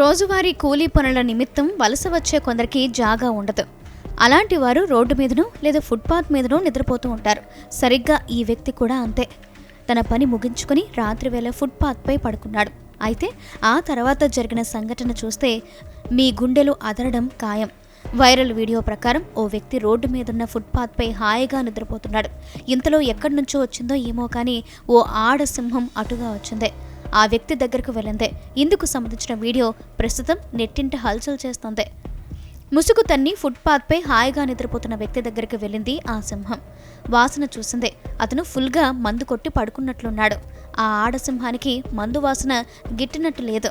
రోజువారీ కూలీ పనుల నిమిత్తం వలస వచ్చే కొందరికి జాగా ఉండదు. అలాంటి వారు రోడ్డు మీదనో లేదా ఫుట్పాత్ మీదనో నిద్రపోతూ ఉంటారు. సరిగ్గా ఈ వ్యక్తి కూడా అంతే. తన పని ముగించుకొని రాత్రి వేళ ఫుట్పాత్పై పడుకున్నాడు. అయితే ఆ తర్వాత జరిగిన సంఘటన చూస్తే మీ గుండెలు అదరడం ఖాయం. వైరల్ వీడియో ప్రకారం ఓ వ్యక్తి రోడ్డు మీదున్న ఫుట్పాత్పై హాయిగా నిద్రపోతున్నాడు. ఇంతలో ఎక్కడి నుంచో వచ్చిందో ఏమో కానీ ఓ ఆడ సింహం అటుగా వచ్చిందే. ఆ వ్యక్తి దగ్గరకు వెళ్ళిందే. ఇందుకు సంబంధించిన వీడియో ప్రస్తుతం నెట్టింట హల్చల్ చేస్తోంది. ముసుగు తన్ని ఫుట్పాత్పై హాయిగా నిద్రపోతున్న వ్యక్తి దగ్గరికి వెళ్ళింది ఆ సింహం. వాసన చూసిందే. అతను ఫుల్గా మందు కొట్టి పడుకున్నట్లున్నాడు. ఆ ఆడసింహానికి మందు వాసన గిట్టినట్టు లేదు.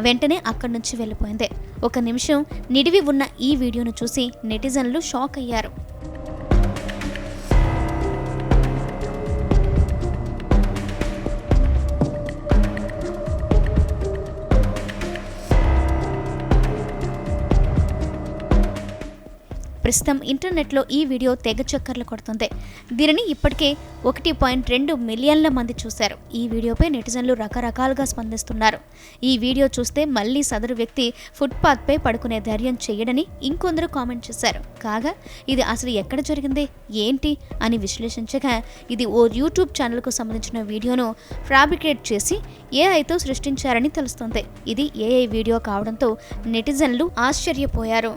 వెంటనే అక్కడి నుంచి వెళ్ళిపోయింది. ఒక నిమిషం నిడివి ఉన్న ఈ వీడియోను చూసి నెటిజన్లు షాక్ అయ్యారు. ప్రస్తుతం ఇంటర్నెట్లో ఈ వీడియో తెగ చక్కర్లు కొడుతుంది. దీనిని ఇప్పటికే ఒకటి పాయింట్ రెండు మిలియన్ల మంది చూశారు. ఈ వీడియోపై నెటిజన్లు రకరకాలుగా స్పందిస్తున్నారు. ఈ వీడియో చూస్తే మళ్ళీ సదరు వ్యక్తి ఫుట్పాత్పై పడుకునే ధైర్యం చేయడని ఇంకొందరు కామెంట్ చేశారు. కాగా ఇది అసలు ఎక్కడ జరిగింది? ఏంటి? అని విశ్లేషించగా ఇది ఓ యూట్యూబ్ ఛానల్కు సంబంధించిన వీడియోను ఫ్రాబ్రికేట్ చేసి ఏఐతో సృష్టించారని తెలుస్తుంది. ఇది ఏఐ వీడియో కావడంతో నెటిజన్లు ఆశ్చర్యపోయారు.